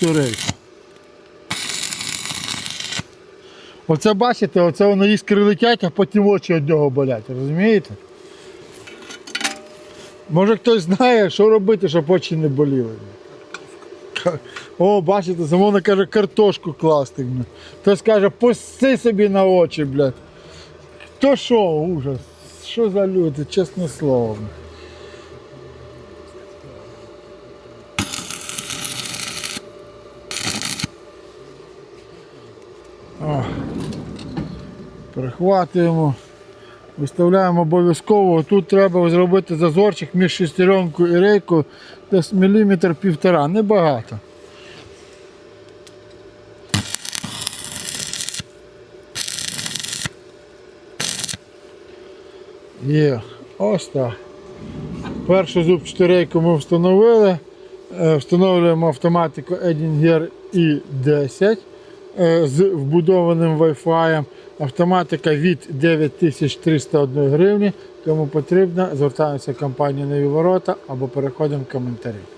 чотирейка. Оце бачите, оце воно іскри летять, а потім очі від нього болять, розумієте? Може хтось знає, що робити, щоб очі не боліли. О, бачите, замовник каже картошку класти. бля. Хтось каже, посси собі на очі, блядь. Хто що, ужас. Що за люди, чесне слово. О. Перехватуємо. Виставляємо обов'язково. Тут треба зробити зазорчик між шестеренкою і рейкою десь міліметр півтора, небагато. Є, ось так. Першу зубчату рейку ми встановили. Е, Встановлюємо автоматику Edinger i10 е, з вбудованим Wi-Fi. Автоматика від 9301 гривні. Кому потрібно, звертаємося в компанію Нові Ворота або переходимо в коментарі.